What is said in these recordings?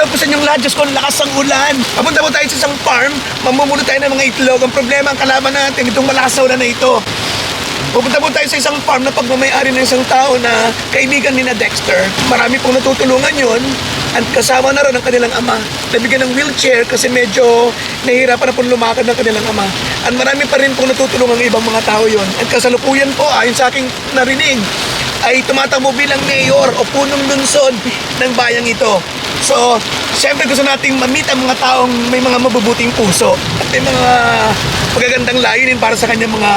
hello po sa inyong lahat. Diyos ko, ang lakas ng ulan. Papunta po tayo sa isang farm. Mamumuno tayo ng mga itlog. Ang problema, ang kalaban natin, itong malakas na ulan na ito. Pupunta po tayo sa isang farm na pagmamayari ng isang tao na kaibigan ni na Dexter. Marami pong natutulungan yon at kasama na rin ang kanilang ama. Nabigyan ng wheelchair kasi medyo nahihirapan na pong lumakad ng kanilang ama. At marami pa rin pong natutulungan ng ibang mga tao yon. At kasalukuyan po, ayon sa aking narinig, ay tumatakbo bilang mayor o punong lunsod ng bayang ito. So, siyempre gusto nating mamit ang mga taong may mga mabubuting puso at may mga magagandang layunin para sa kanyang mga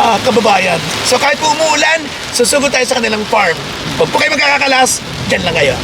ah, kababayan. So kahit po umuulan, susugod tayo sa kanilang farm. Huwag po kayo magkakakalas, dyan lang kayo.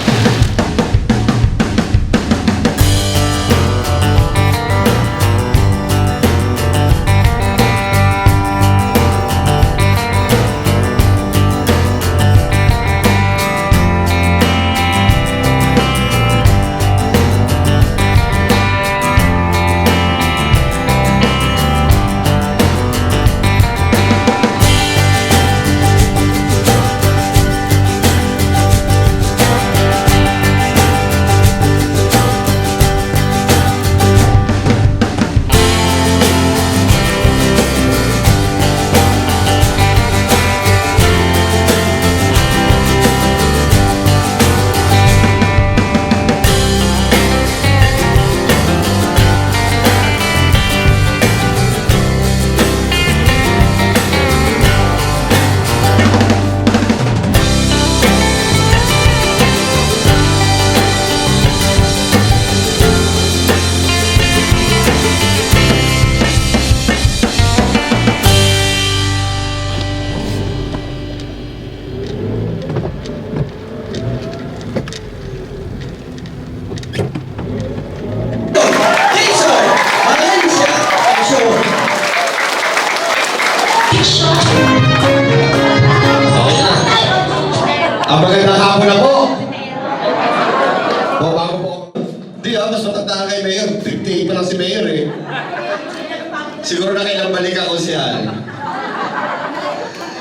Siguro na kailang balik ako siya.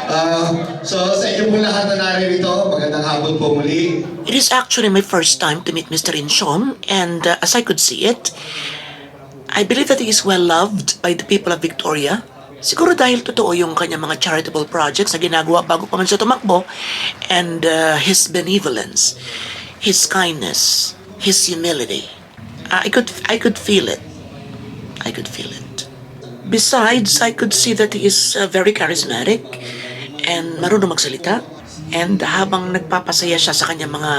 Ah, so sa inyo pong lahat na naririto, magandang hapon po muli. It is actually my first time to meet Mr. Inchon, and uh, as I could see it, I believe that he is well loved by the people of Victoria. Siguro dahil totoo yung kanyang mga charitable projects na ginagawa bago pa man siya tumakbo, and uh, his benevolence, his kindness, his humility. I could, I could feel it. I could feel it. Besides, I could see that he is uh, very charismatic and marunong magsalita. And habang nagpapasaya siya sa kanyang mga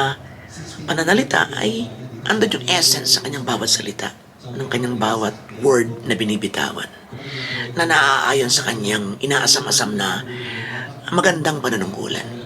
pananalita, ay andun yung essence sa kanyang bawat salita, ng kanyang bawat word na binibitawan, na naaayon sa kanyang inaasam-asam na magandang pananungkulan.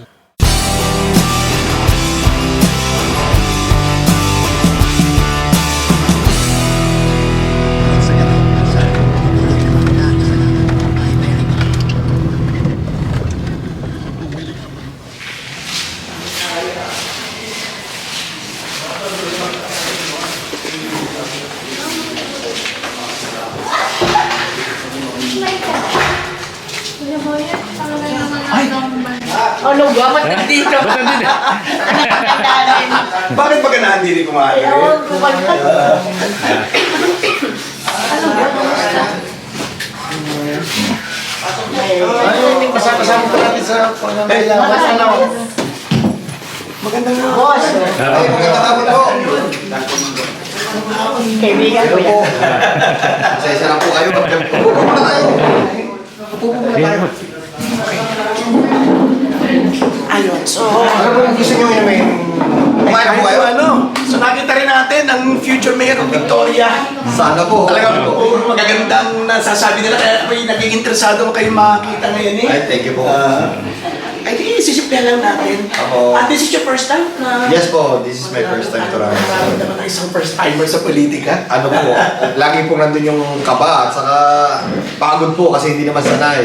Ano ba? Ba't nandito? Ba't nandito? Bakit ba ganahan din kumali? Ewan ko ba? Ano ba? Kamusta? Ay, kasama ko natin sa pangangailangan. Basta ano? Magandang hapon. Boss, Ay, magandang po. kaibigan ko yan. Isa-isa lang po kayo. Upo po muna tayo. Upo po muna tayo. Ayun, so... Ano po yung gusto nyo inumin? Kumain po kayo? Ano? So nakita rin natin ang future mayor ng Victoria. Sana po. Talagang po, magagandang nasasabi nila kaya may naging interesado kayo makita ngayon eh. Ay, thank you po. Ah, ay di, sisipya lang natin. Ako. At this is your first time na... Yes po, this is my first time to run. Marami naman ang isang first timer sa politika. Ano po, lagi po nandun yung kaba at saka pagod po kasi hindi naman sanay.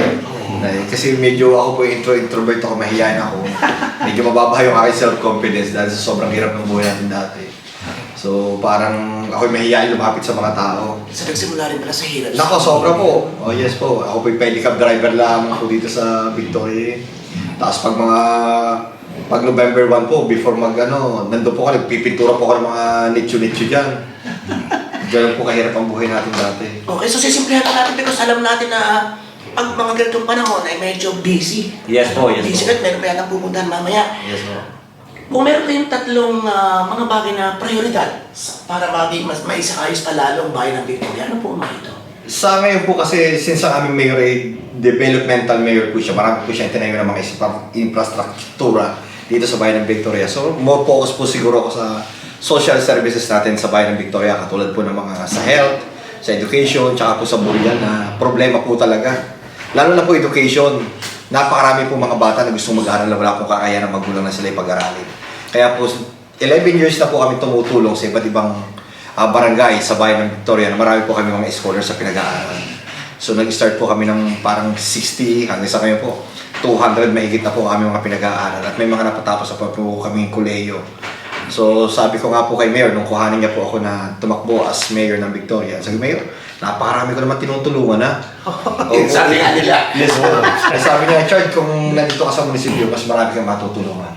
Ay, Kasi medyo ako po intro introvert ako, mahihayin ako. Medyo mababa yung aking self-confidence dahil sa sobrang hirap ng buhay natin dati. So parang ako mahihayin lumapit sa mga tao. So nagsimula rin pala sa hirap. Nako, sobra po. Oh yes po. Ako po yung pedicab driver lang ako dito sa Victoria. Tapos pag mga pag November 1 po, before mag ano, nandun po ako, nagpipintura po ako ng mga nicho-nicho dyan. Ganun po kahirap ang buhay natin dati. Okay, so sisimplehan na natin because alam natin na pag mga ganitong panahon ay medyo busy. Yes po, yes busy po. at meron pa yatang pupuntahan mamaya. Yes po. Kung meron kayong tatlong ah, mga bagay na prioridad para maging mas maisakayos pa lalo ang bayan ng Victoria, ano po ang mga ito? Sa ngayon po kasi, since ang aming mayor ay developmental mayor po siya, marami po siya tinayo ng mga isipang infrastruktura dito sa bayan ng Victoria. So, more focus po siguro ako sa social services natin sa bayan ng Victoria, katulad po ng mga sa health, sa education, tsaka po sa burial na problema po talaga. Lalo na po education. Napakarami po mga bata na gusto mag-aral na wala pong kakayanan ng magulang na sila pag-aralin. Kaya po, 11 years na po kami tumutulong sa iba't ibang ah, barangay sa bayan ng Victoria na marami po kami mga scholars sa pinag-aaral. So nag-start po kami ng parang 60 hanggang sa ngayon po 200 mahigit na po kami mga pinag-aaral at may mga napatapos na po, po kami koleyo. So sabi ko nga po kay Mayor nung kuhanin niya po ako na tumakbo as Mayor ng Victoria. Sabi Mayor, napakarami ko naman tinutulungan na. Oo. Sabi nga nila. Yes po. Eh, sabi niya, Chard, kung nandito ka sa munisipyo, mas marami kang matutulungan.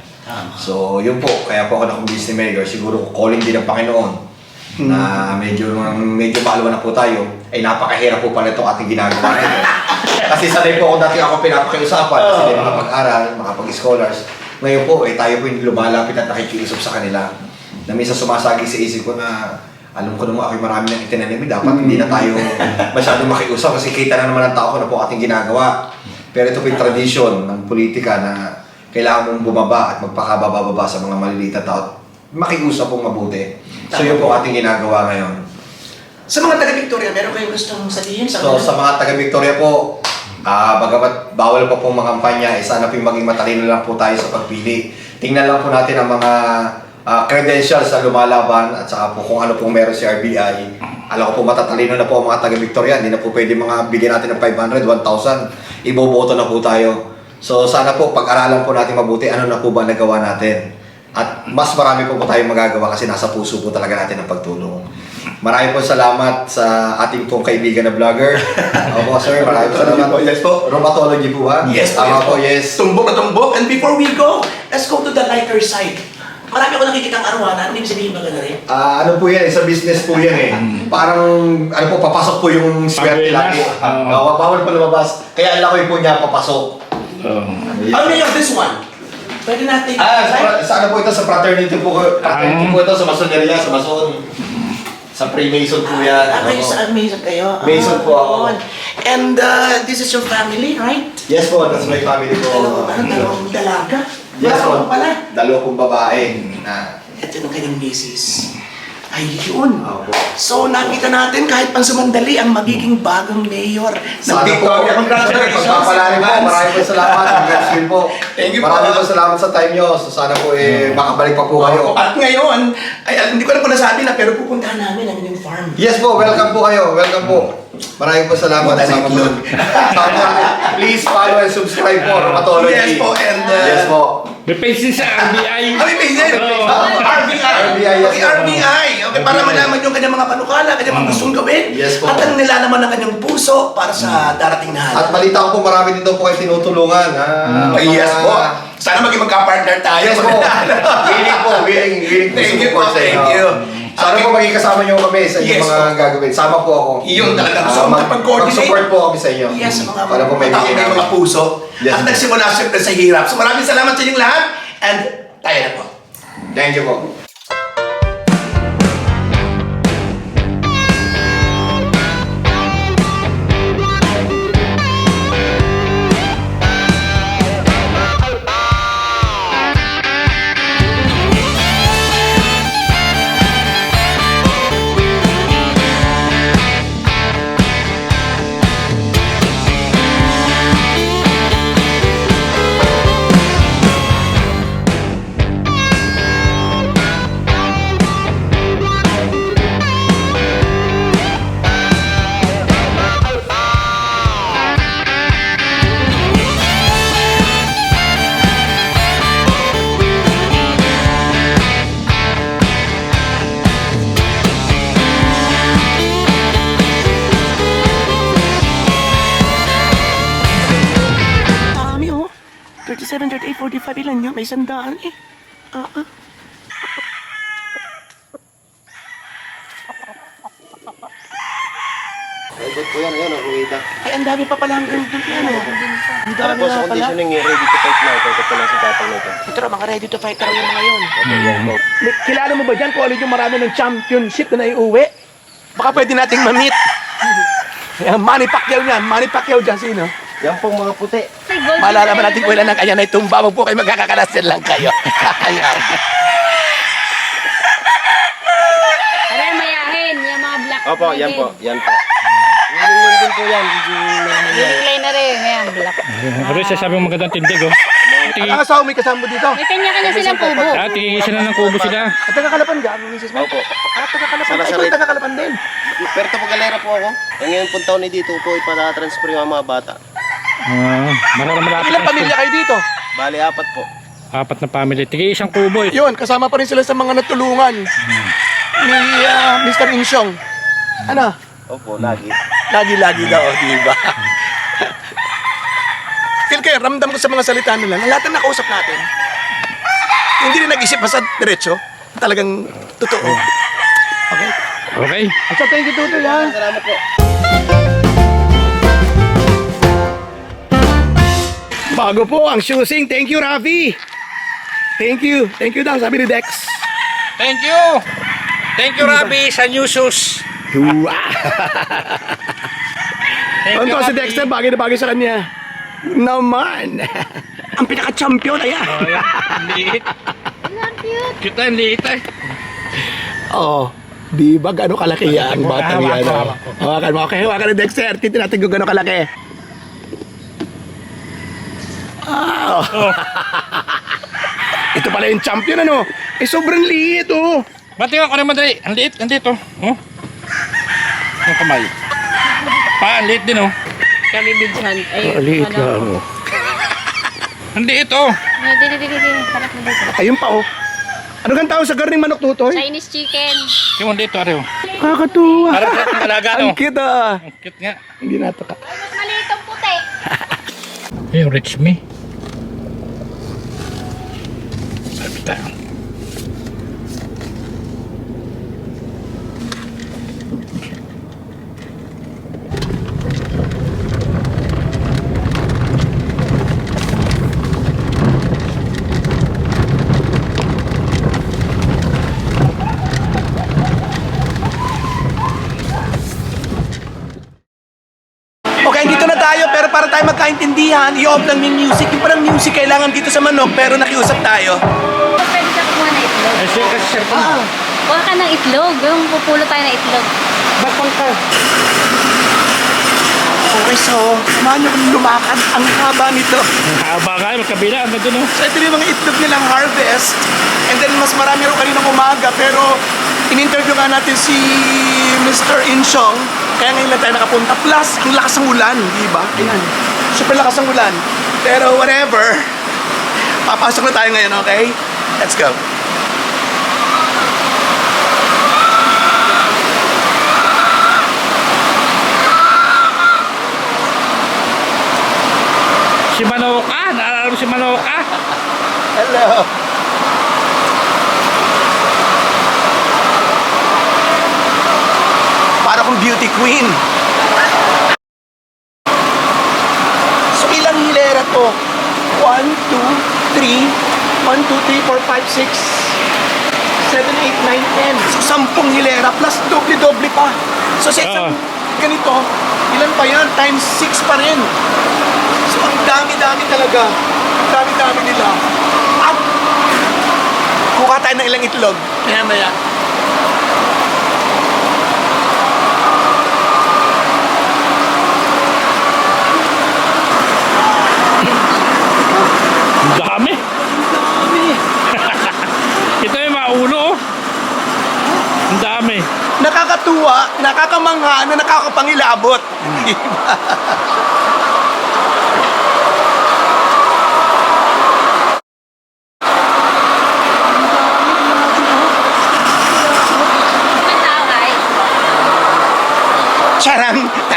So, yun po. Kaya po ako nakumbis ni Mayor. Siguro calling din ng Panginoon na medyo medyo maalawa na po tayo, ay napakahirap po pala itong ating ginagawa ngayon. Kasi sanay po ako dati ako pinapakiusapan kasi hindi makapag-aral, makapag-scholars. Ngayon po, eh, tayo po yung lumalapit at nakikiusap sa kanila. Na minsan sumasagi sa isip ko na alam ko naman ako marami nang itinanim, dapat hindi na tayo masyadong makiusap kasi kita na naman ng tao ko na po ating ginagawa. Pero ito po yung tradisyon ng politika na kailangan mong bumaba at magpakababa-baba sa mga maliliit na tao. Makiusap pong mabuti. So yun po ating ginagawa ngayon. Sa mga taga-Victoria, meron kayong gustong sabihin sa So kanila? sa mga taga-Victoria po, ah bagamat bawal pa pong mga kampanya, eh, sana po yung maging matalino lang po tayo sa pagpili. Tingnan lang po natin ang mga ah, credentials sa lumalaban at saka po kung ano pong meron si RBI. Alam ko po matatalino na po ang mga taga-Victoria, hindi na po pwede mga bigyan natin ng 500, 1,000, iboboto na po tayo. So sana po pag-aralan po natin mabuti ano na po ba nagawa natin. At mas marami po po tayong magagawa kasi nasa puso po talaga natin ang pagtulong. Marami po salamat sa ating pong kaibigan na vlogger. Opo sir, marami po salamat. Yes po. Rheumatology po ha? Yes, Tama yes po, yes. Tumbok na tumbok. And before we go, let's go to the lighter side. Marami ako nakikita ang arwana. Ano ibig sabihin ba gano'n rin? Ah, ano po yan, eh, sa business po yan eh. Parang, ano po, papasok po yung swerte lagi. Oo. Uh, bawal po lumabas. Kaya ang lakoy po niya papasok. Oh. Ano yung this one? Pwede natin. Ah, sa, sa ano po ito, sa fraternity po, fraternity Ah. po ito, sa masoneria, sa mason. Sa Freemason po yan. Ah, kayo Oo. sa Mason kayo. Mason Ah, po ako. yun. And uh, this is your family, right? Yes po, that's my family po. ano, dalawang dalaga. Yes Wala po. pa pala. Dalawa pong babae. Na, Ito yung kanyang misis. Ayun. Opo. So nakita natin kahit pang sumandali ang magiging bagong mayor ng Sana po, Victoria. Congratulations. Pagpapalalim po, maraming po salamat. Congrats din po. Thank you po. Maraming po salamat sa time nyo. So sana po eh, makabalik pa po kayo. At ngayon, ay, ah, hindi ko na po nasabi na pero pupuntahan namin ang inyong farm. Yes po, welcome po kayo. Welcome po. Maraming po salamat. Sa po. Please follow and subscribe po. Rheumatology. Yes po, and, uh, Yes po. May page din sa RBI. Kami may name. Oo. RBI. RBI, yes Okay. RBI. Okay, para malaman yung kanyang mga panukala, kanyang mga gustong gawin. Yes po. At ang nilalaman ng kanyang puso para sa darating na At halaman. balita ko po, marami din daw po kayo tinutulungan. Ah, Ay, yes mga- po. Sana maging magka-partner tayo. Yes po. willing po, willing, willing Thank you po, thank you. Sana po maging kasama niyo kami sa inyong Yes mga gagawin. Sama po ako. Iyon talaga. Gusto Ah, mag- makipag-coordinate. Mag-support po kami sa inyo. Yes, sa mga Para po may Tao bigyan may namin. mga puso. Yes, At po. nagsimula siyempre sa hirap. So maraming salamat sa inyong lahat. And tayo na po. Thank you po. 45, ilan yun? May sandaan eh. Ah, ah. Ay, good po yan. Ayun, ang uwida. Ay, ang dami pa pala hanggang doon yan eh. Ang dami nga sa pala. conditioning, eh, ready to fight na. Ito, lang sa tapang nito. Ito na, mga ready to fight na rin yung mga yun. Yan po. May- Kilala mo ba dyan kung alin yung marami ng championship na naiuwi? Baka pwede nating ma-meet. Yan, Manny Pacquiao yan. Manny Pacquiao dyan, sino? Yan pong mga puti. Malalaman natin kung ilan ang kanya na itumba. Huwag po kayo magkakakalasin lang kayo. Ayan. Aray, mayahin. Yung mga black. Opo, yan po. Yan po. Yung din po yan. Yung na rin. Ayan, black. Pero sasabi mo magandang tindig, oh. Tigi, Ang asawa may kasama dito. May kanya-kanya silang kubo. ah, tigi isa na ng kubo sila. At taga-kalapan ka, ang misis mo? Opo. Ah, taga-kalapan. Sa Ay, Nazaret. ikaw taga-kalapan din. Pero ito galera po ako. Ang ngayon pong taon na dito po, ipatatransfer yung mga bata. Ah, marami malapit Ilang pamilya kayo dito? Bali, apat po. Apat na family. Tigi isang kubo, eh. Yun, kasama pa rin sila sa mga natulungan ni ah, Mr. Insyong. Ano? Opo, lagi. Lagi-lagi daw, di ba? Feel kayo, ramdam ko sa mga salita nila na lahat na nakausap natin, hindi rin nag-isip basta diretso. Talagang totoo. Okay? Okay. So, thank you, Tutoy, ha? Salamat po. Bago po ang shoesing. Thank you, Rafi. Thank you. Thank you daw, sabi ni Dex. Thank you! Thank you, Rabi, sa new shoes. Thank Ano you, si Rabi. Dexter, bagay na bagay sa kanya. Naman. ang pinaka-champion, ayan. Oh, yan. Ang liit. Cute na, ang liit, eh. Oo. Di ba gano'ng kalaki yan, ang batang yan? oh. Hawakan mo. Okay, hawakan ni Dexter. Titin natin kung gano'ng kalaki. Ah. Ito pala yung champion, ano? Eh, sobrang liit, oh. Bati ko naman dali. Ang liit, ang liit, oh. Oh. Yung kamay. Pa, ang liit din, oh. Kalibidsan. Ay, Liit ano. lang, oh. Ang liit, oh. Ay, Dili, dili, dili. Na dito. Ayun pa, oh. Ano kang tawag sa garning manok, tutoy? Chinese chicken. Yung dito, oh. Kakatuwa. Parang ang alaga, Ang no? cute, ah. Ang cute nga. Hindi natuka. Mas maliit ang puti. Hey, rich me. Tayo, pero para tayo magkaintindihan, i-off lang yung music. Yung parang music kailangan dito sa manok, pero nakiusap tayo. Ka. Ay, sir, kasi sir, Ah, Kuha ka ng itlog. Yung pupulo tayo ng itlog. bakal ka. Okay, so, samahan niyo kung lumakad. Ang haba nito. Ang haba nga, magkabila, ang ganda, no? So, ito yung mga itlog nilang harvest. And then, mas marami rin kaninang umaga. Pero, in-interview nga natin si Mr. Inchong. Kaya ngayon lang tayo nakapunta. Plus, ang lakas ng ulan, di ba? Ayan. Super lakas ng ulan. Pero, whatever. Papasok na tayo ngayon, okay? Let's go. Si Manoka, naalala mo si Manoka? Hello. Para kong beauty queen. So ilang hilera to? 1, 2, 3, 1, 2, 3, 4, 5, 6, 7, 8, 9, 10. So sampung hilera plus doble-doble pa. So sa isang Ah. ganito, ilan pa yan? Times 6 pa rin. So ang dami-dami talaga. Ang dami-dami nila. At kuha tayo ng ilang itlog. Maya maya. Dami. Dami. Ito yung mga ulo, oh. Ang dami. Nakakatuwa, nakakamangha, na nakakapangilabot. Ba?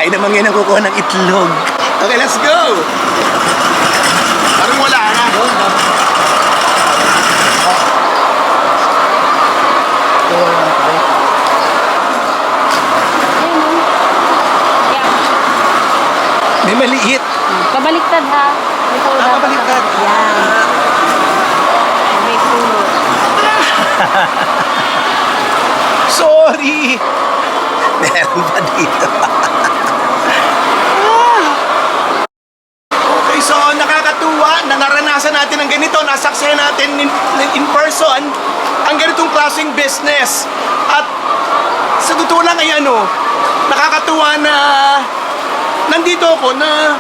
Tayo naman ngayon ang kukuha ng itlog. Okay, let's go! Parang wala na. May maliit. Pabaliktad ha. Ikaw ah, pabaliktad. Yan. May puno. Sorry! Meron pa dito. klaseng business. At sa totoo lang ay ano, nakakatuwa na nandito ako na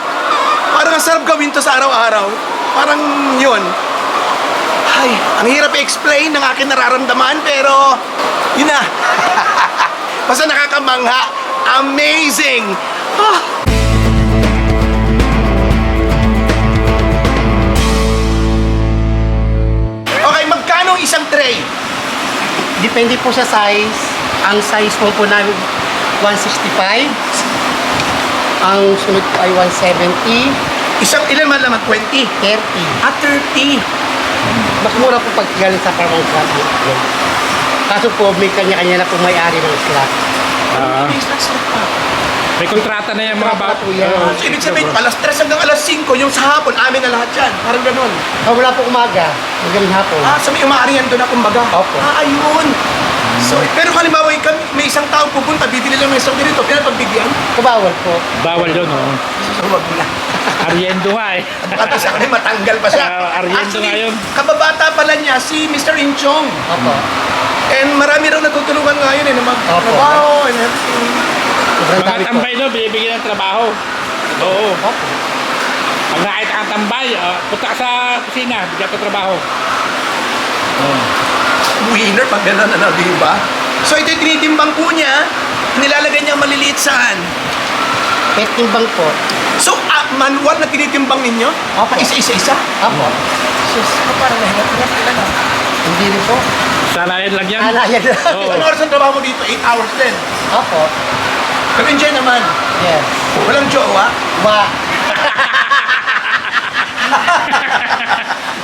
parang ang sarap gawin to sa araw-araw. Parang yun. Ay, ang hirap i-explain ng aking nararamdaman pero yun na. Basta nakakamangha. Amazing! Ah, isang tray? Depende po sa size. Ang size po po namin 165. Ang sunod po ay 170, Isang ilan man naman? 20? 30. Ah, 30. Mas mura po pag galing sa farmang slot. Kaso po, may kanya-kanya na po may-ari ng slot. Ah, pa. May kontrata na yung mga bata. yan. Oo. So, ibig sabihin, alas 3 hanggang alas 5, yung sa hapon, amin na lahat yan. Parang ganun. Ah, wala po umaga. Magaling hapon. Ah, so may umaarihan doon na kumbaga. Opo. Ah, ayun. So, pero halimbawa, ikaw, may isang tao pupunta, bibili lang ng isang ganito, pinapagbigyan. Kabawal po. Bawal yun, oh. So, wag na. Ariendo nga eh. At sa kanya, matanggal pa siya. Ah, Ariento nga yun. kababata pala niya, si Mr. Inchong. Opo. And marami raw natutulungan ngayon eh, na magtrabaho and everything. Sobrang Mga dami po. tambay no, binibigyan ng trabaho. Oo. Opo. Pag nakita kang tambay, ah, punta ka sa kusina, bigyan ka trabaho. Oo. Winner pag gano'n, ano, di ba? So ito yung tinitimbang po niya, nilalagay niya maliliit saan. Pet timbang po. So, ah, manual na tinitimbang ninyo? Opo. Isa-isa-isa? Opo. Sus, parang nahirap-hirap ka na. Hindi rin po. Sanayan lang yan. Alayan lang. Oo. Ano oras ang trabaho mo dito? 8 hours din. Opo. Pero enjoy naman. Yes. Walang jowa. Wa.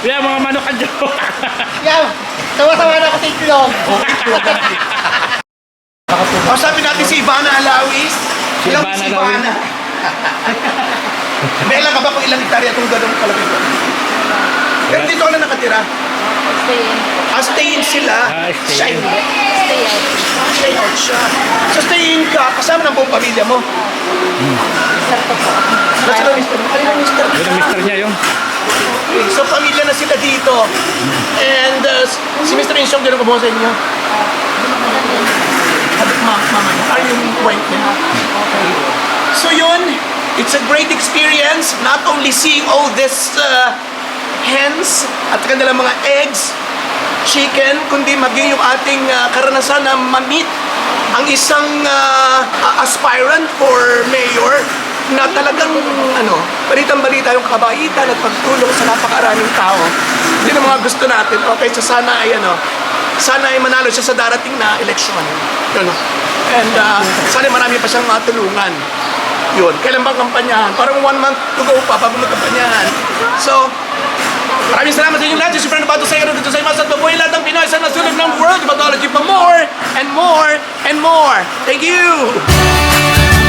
Yan, mga manok ang jowa. Yan. Tawa-tawa na ako sa itlog. Kausapin natin si Ivana Alawis. Si Ilang Ivana si Ivana? May ilang ka ba kung ilang hektarya itong ganun kalaki ko? Pero dito ka na nakatira. Stay in. Ah, stay in sila. Ah, stay in. Stay out. Stay out siya. So stay in ka, kasama ng buong pamilya mo. Po. Nasaan ang mister mo? Ano yung mister? Yun ang mister niya yun. Okay, So pamilya na sila dito. And uh, si Mr. Insyong, gano'n kumuha sa inyo? Ma- mama niya. Ay, yung wife niya. Okay. So yun, it's a great experience. Not only seeing all this uh, hens at kanilang mga eggs, chicken, kundi maging yung ating uh, karanasan na ma-meet ang isang uh, aspirant for mayor na talagang ano, balitang-balita yung kabaitan at pagtulong sa napakaraming tao. Yun ang mga gusto natin. Okay, so sana ay ano, sana ay manalo siya sa darating na eleksyon. Yun. And uh, sana marami pa siyang matulungan. Yun. Kailan bang kampanyahan? Parang one month to go pa bago magkampanyahan. So, maraming salamat sa inyo lahat. Yung Super Nabato sa iyo dito sa imas at mabuhay lahat ng Pinoy sa nasunod ng world. Ibatology pa more and more and more. Thank you!